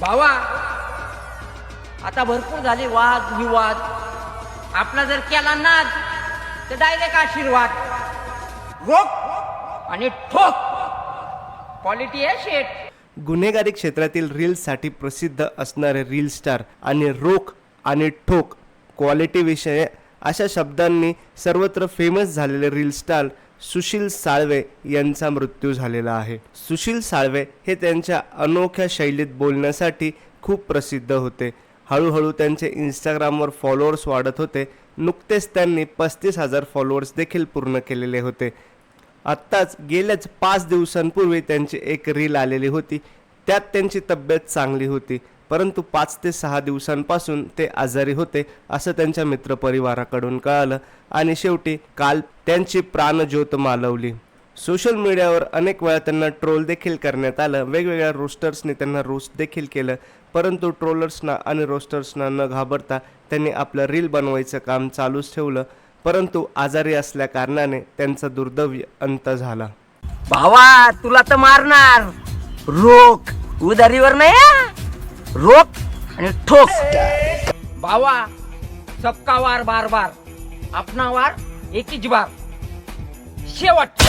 भावा आता भरपूर झाले वाद विवाद. आपला जर केला नाद तर डायरेक्ट आशीर्वाद. रोख आणि ठोक! क्वालिटी आहे शेट गुन्हेगारी क्षेत्रातील रील्ससाठी प्रसिद्ध असणारे रील स्टार आणि रोख आणि ठोक. क्वालिटी विषय अशा शब्दांनी सर्वत्र फेमस झालेले रील स्टार सुशील साळवे यांचा मृत्यू झालेला आहे. सुशील साळवे हे त्यांच्या अनोख्या शैलीत बोलण्यासाठी खूप प्रसिद्ध होते. हळूहळू त्यांचे इंस्टाग्रामवर फॉलोअर्स वाढत होते. नुकतेच त्यांनी पस्तीस हजार फॉलोअर्स देखील पूर्ण केलेले होते. आत्ताच गेल्याच पाच दिवसांपूर्वी त्यांची एक रील आलेली होती. त्यात त्यांची तब्येत चांगली होती. परंतु पाच ते सहा दिवसांपासून ते आजारी होते असं त्यांच्या मित्रपरिवाराकडून कळालं. आणि शेवटी काल त्यांची प्राणज्योत मालवली. सोशल मीडियावर अनेक वेळा त्यांना ट्रोल देखील करण्यात आलं. वेगवेगळ्या रोस्टर्सने त्यांना रोस्ट देखील केलं. परंतु ट्रोलर्सना आणि रोस्टर्सना न घाबरता त्यांनी आपलं रील बनवायचं काम चालूच ठेवलं. परंतु आजारी असल्या कारणाने त्यांचा दुर्दैवी अंत झाला. भावा तुला तर मारणार. रोख. उदारीवर नाही रोख आणि ठोक भावा सबका वार बार बार आपणा वार एकीच बार. शेवट.